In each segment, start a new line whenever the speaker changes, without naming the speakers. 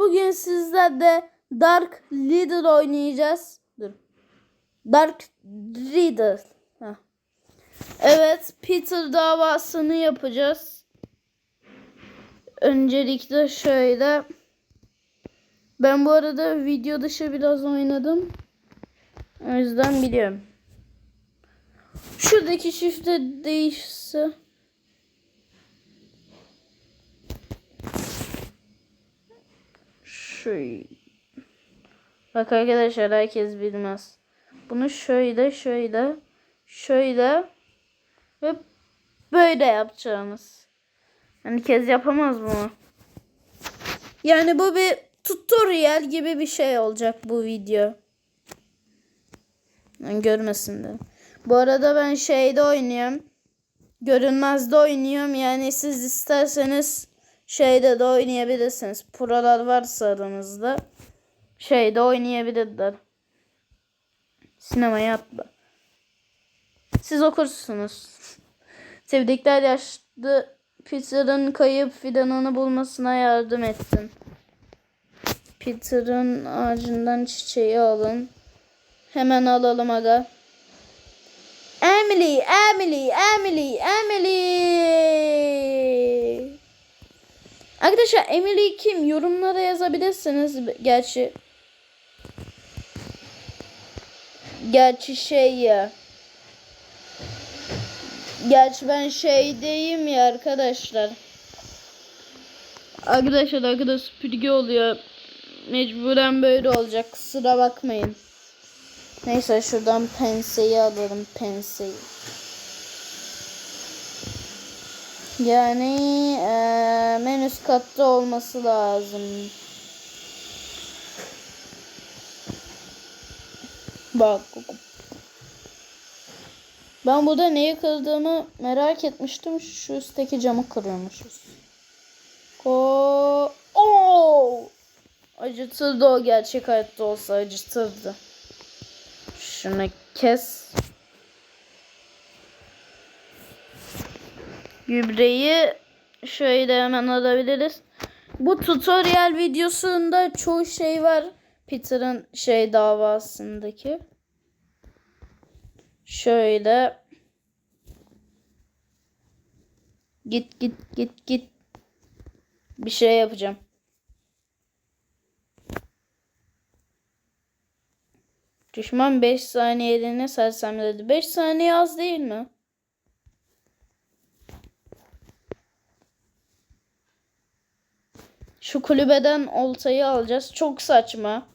Bugün sizlerle Dark Leader oynayacağız. Dur. Dark Leader. Heh. Evet, Peter davasını yapacağız. Öncelikle şöyle. Ben bu arada video dışı biraz oynadım. O yüzden biliyorum. Şuradaki şifre değişse. Şöyle. Bak arkadaşlar herkes bilmez. Bunu şöyle şöyle şöyle ve böyle yapacağımız. Herkes yapamaz bunu. Yani bu bir tutorial gibi bir şey olacak bu video. Yani görmesin de. Bu arada ben şeyde oynuyorum. Görünmezde oynuyorum. Yani siz isterseniz şeyde de oynayabilirsiniz. Prolar varsa aranızda şeyde oynayabilirler. Sinemaya atla. Siz okursunuz. Sevdikler yaşlı Peter'ın kayıp fidanını bulmasına yardım ettin. Peter'ın ağacından çiçeği alın. Hemen alalım aga. Emily, Emily, Emily, Emily. Arkadaşlar Emily kim? Yorumlara yazabilirsiniz. Gerçi Gerçi şey ya. Gerçi ben şeydeyim ya arkadaşlar. Arkadaşlar arkada süpürge oluyor. Mecburen böyle olacak. Kusura bakmayın. Neyse şuradan penseyi alırım penseyi. Yani eee en katta olması lazım. Bak. Ben burada neyi kırdığımı merak etmiştim. Şu üstteki camı kırıyormuşuz. Ko Oo! Acıtırdı o gerçek hayatta olsa acıtırdı. Şunu kes. Gübreyi şöyle hemen alabiliriz. Bu tutorial videosunda çoğu şey var. Peter'ın şey davasındaki. Şöyle. Git git git git. Bir şey yapacağım. Düşman 5 saniyeliğine sersemledi. 5 saniye az değil mi? Şu kulübeden oltayı alacağız. Çok saçma.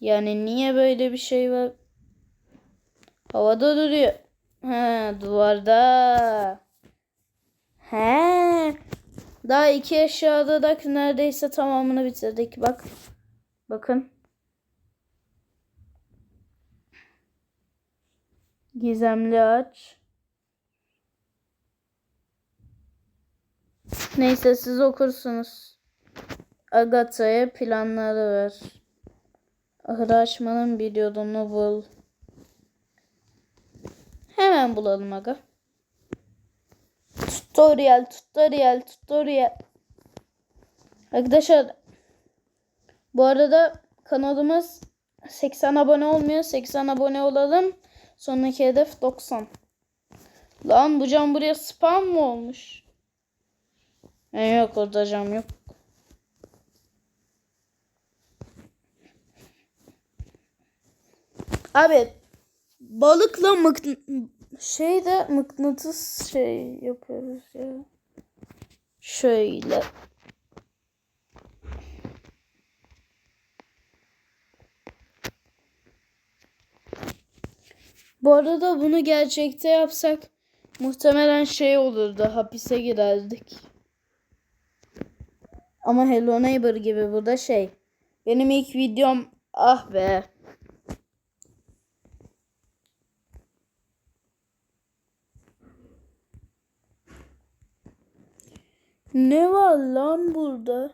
Yani niye böyle bir şey var? Havada duruyor. He duvarda. He. Daha iki eşyada da neredeyse tamamını bitirdik. Bak. Bakın. Gizemli ağaç. Neyse siz okursunuz. Agatha'ya planları ver. Ahırı açmanın bir yolunu bul. Hemen bulalım aga. Tutorial, tutorial, tutorial. Arkadaşlar bu arada kanalımız 80 abone olmuyor. 80 abone olalım. Sonraki hedef 90. Lan bu cam buraya spam mı olmuş? E yok orada cam yok. Abi balıkla mık şeyde mıknatıs şey yapıyoruz ya. Şöyle. Bu arada bunu gerçekte yapsak muhtemelen şey olurdu. Hapise girerdik. Ama Hello Neighbor gibi bu da şey. Benim ilk videom ah be. Ne var lan burada?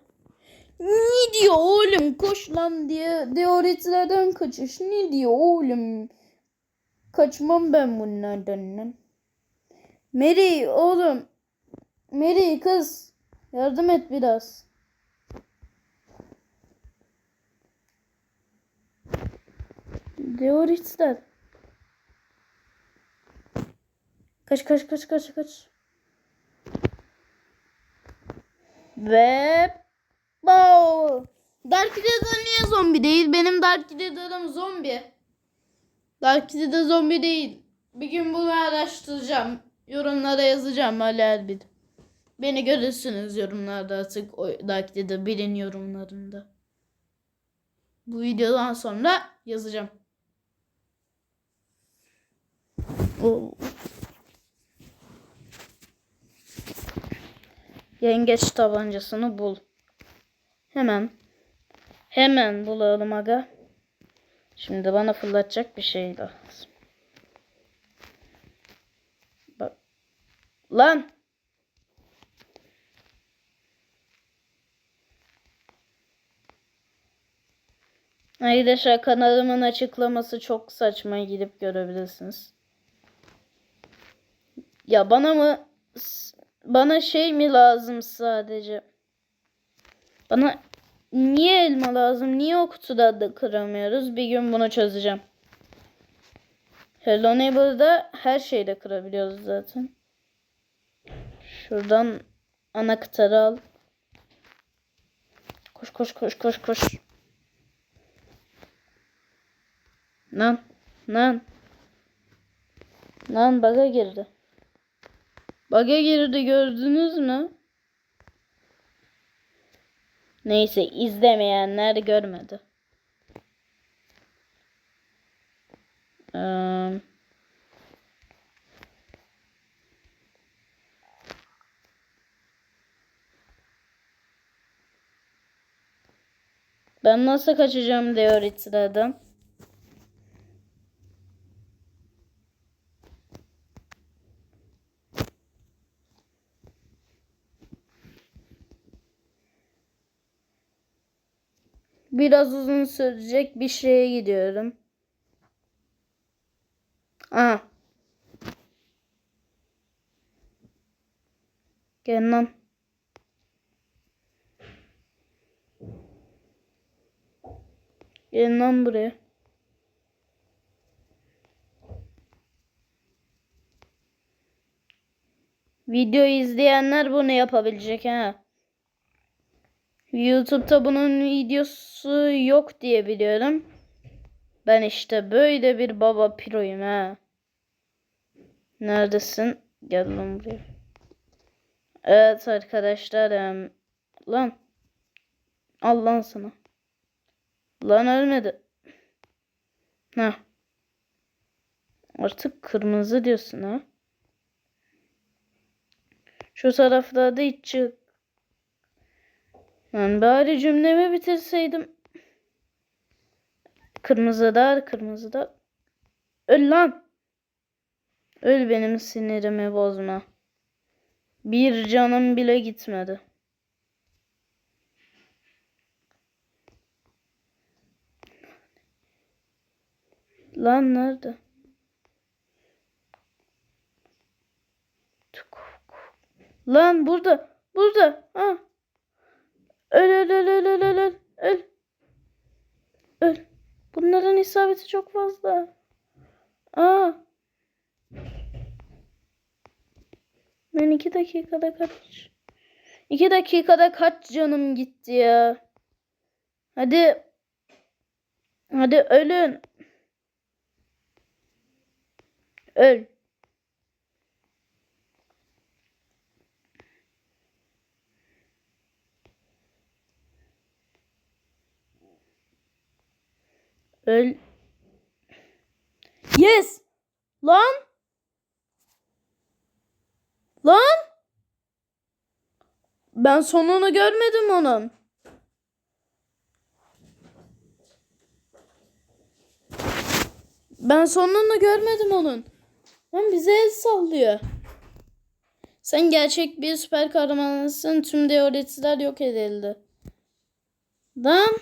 Ne diyor oğlum koş lan diye teoritlerden kaçış. Ne diyor oğlum? Kaçmam ben bunlardan lan. Mary oğlum. Mary kız. Yardım et biraz. Deoritler. Kaç kaç kaç kaç kaç. Ve Bow. Dark Riddle niye zombi değil? Benim Dark Riddle'ım zombi. Dark Riddle zombi değil. Bir gün bunu araştıracağım. Yorumlara yazacağım Ali Erbil. Beni görürsünüz yorumlarda artık. O Dark Riddle bilin yorumlarında. Bu videodan sonra yazacağım. Yengeç tabancasını bul. Hemen. Hemen bulalım aga. Şimdi bana fırlatacak bir şey lazım. Bak. Lan. Arkadaşlar kanalımın açıklaması çok saçma gidip görebilirsiniz. Ya bana mı bana şey mi lazım sadece? Bana niye elma lazım? Niye o kutuda da kıramıyoruz? Bir gün bunu çözeceğim. Hello Neighbor'da her şeyde kırabiliyoruz zaten. Şuradan anahtarı al. Koş koş koş koş koş. Lan lan. Lan baga girdi. Baga girdi gördünüz mü? Neyse izlemeyenler görmedi. Ben nasıl kaçacağım Deorit'lerden? Biraz uzun sürecek bir şeye gidiyorum. Aha. Gel lan. Gelin lan buraya. Video izleyenler bunu yapabilecek ha. YouTube'da bunun videosu yok diye biliyorum. Ben işte böyle bir baba piroyum ha. Neredesin? Gel lan buraya. Evet arkadaşlar. lan. Al lan sana. Lan ölmedi. Ha. Artık kırmızı diyorsun ha. Şu taraflarda hiç Lan bari cümlemi bitirseydim. Kırmızıda, kırmızıda. Öl lan. Öl benim sinirimi bozma. Bir canım bile gitmedi. Lan nerede? Lan burada. Burada. Ha. Öl öl öl öl öl öl öl. Öl. Bunların isabeti çok fazla. Aa. Ben iki dakikada kaç? İki dakikada kaç canım gitti ya? Hadi. Hadi ölün. Öl. Öl. Yes. Lan. Lan. Ben sonunu görmedim onun. Ben sonunu görmedim onun. Lan bize el sallıyor. Sen gerçek bir süper kahramansın. Tüm teoretler yok edildi. Lan.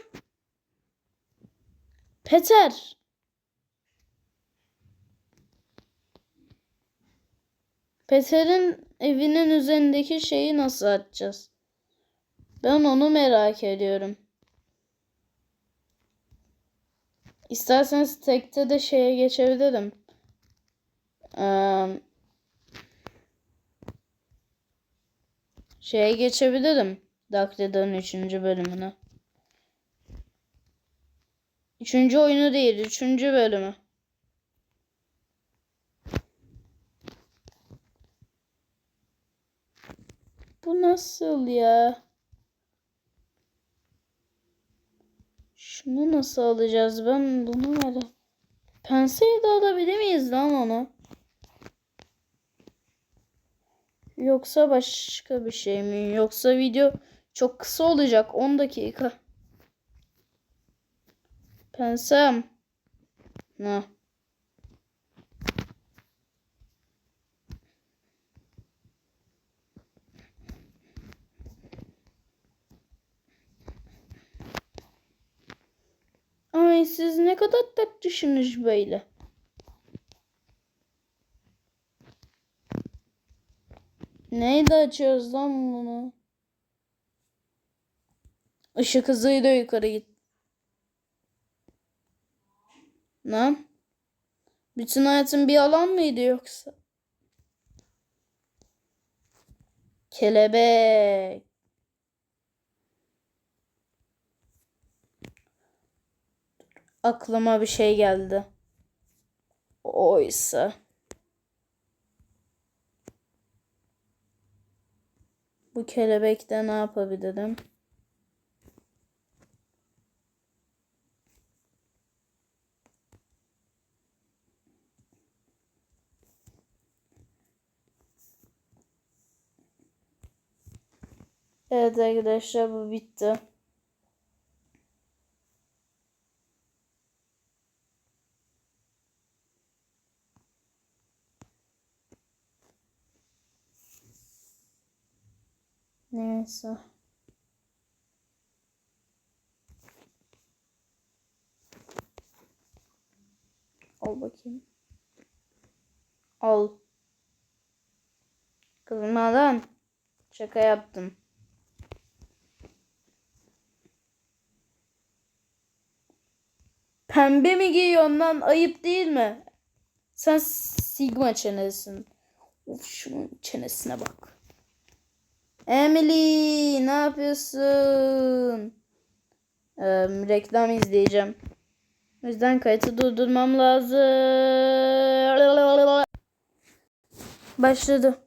Peter. Peter'in evinin üzerindeki şeyi nasıl açacağız? Ben onu merak ediyorum. İsterseniz tekte de şeye geçebilirim. Eee, şeye geçebilirim. Riddle'ın 3. bölümüne. Üçüncü oyunu değil, üçüncü bölümü. Bu nasıl ya? Şunu nasıl alacağız? Ben bunu merak... Penseyi de alabilir miyiz lan onu? Yoksa başka bir şey mi? Yoksa video çok kısa olacak. 10 dakika. Pensem. Ne? Ay siz ne kadar tatlısınız böyle. Neydi açıyoruz lan bunu? Işık hızıyla yukarı git. Lan? Bütün hayatın bir alan mıydı yoksa? Kelebek. Aklıma bir şey geldi. Oysa. Bu kelebekte ne yapabilirim? Evet arkadaşlar bu bitti. Neyse. Al bakayım. Al. Kızma lan. Şaka yaptım. Pembe mi giyiyorsun lan? Ayıp değil mi? Sen Sigma çenesin. Of şunun çenesine bak. Emily ne yapıyorsun? Ee, reklam izleyeceğim. O yüzden kayıtı durdurmam lazım. Başladı.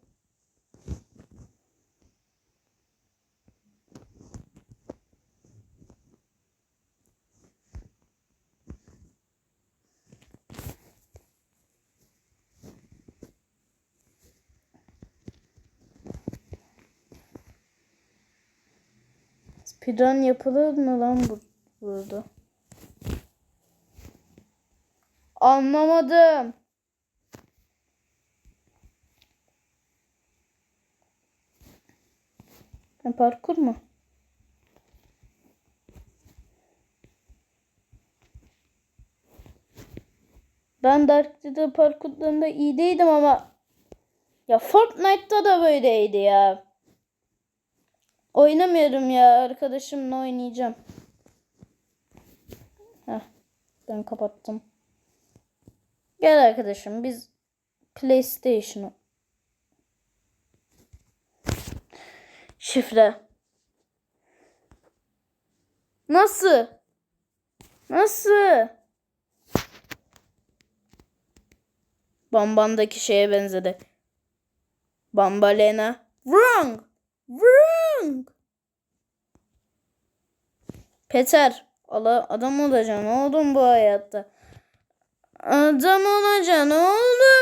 Speedrun yapılır mı lan bu, burada? Anlamadım. Ha, parkur mu? Ben Dark Riddle parkurlarında iyi değildim ama ya Fortnite'da da böyleydi ya. Oynamıyorum ya. Arkadaşımla oynayacağım. Heh, ben kapattım. Gel arkadaşım biz PlayStation'ı. Şifre. Nasıl? Nasıl? Bambandaki şeye benzedi. Bambalena. Wrong. Wrong. Peter. Allah adam olacaksın oğlum bu hayatta. Adam olacaksın oğlum.